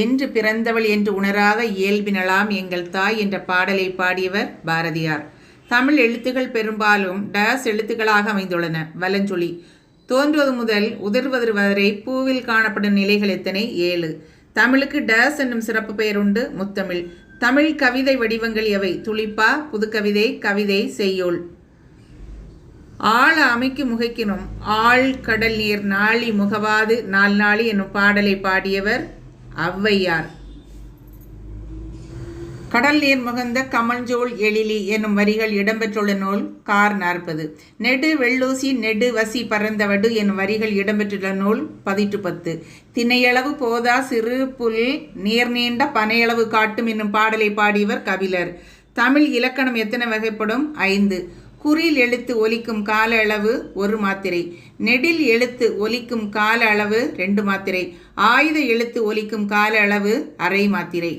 என்று பிறந்தவள் என்று உணராத இயல்பினலாம் எங்கள் தாய் என்ற பாடலை பாடியவர் பாரதியார். தமிழ் எழுத்துகள் பெரும்பாலும் டயஸ் எழுத்துக்களாக அமைந்துள்ளன. வலஞ்சொலி. தோன்றுவது முதல் உதிர்வது வரை பூவில் காணப்படும் நிலைகள் எத்தனை? ஏழு. தமிழுக்கு டஸ் என்னும் சிறப்பு பெயர் உண்டு முத்தமிழ். தமிழ் கவிதை வடிவங்கள் எவை? துளிப்பா புதுக்கவிதை கவிதை செய்யுள். ஆழ அமைக்கு முகைக்கினும் ஆள் கடல் நீர் நாளி முகவாது நாள் நாளி என்னும் பாடலை பாடியவர் ஔவையார். கடல் நீர் முகந்த கமல்ஜோல் எழிலி என்னும் வரிகள் இடம்பெற்றுள்ள நூல் கார் நாற்பது. நெடு வெள்ளூசி நெடு வசி பறந்தவடு என்னும் வரிகள் இடம்பெற்றுள்ள நூல் பதிட்டு பத்து. திணையளவு போதா சிறு புல் நீர் நீண்ட பனையளவு காட்டும் என்னும் பாடலை பாடியவர் கபிலர். தமிழ் இலக்கணம் எத்தனை வகைப்படும்? ஐந்து. குறில் எழுத்து ஒலிக்கும் கால அளவு ஒரு மாத்திரை. நெடில் எழுத்து ஒலிக்கும் கால அளவு ரெண்டு மாத்திரை. ஆயுத எழுத்து ஒலிக்கும் கால அளவு அரை மாத்திரை.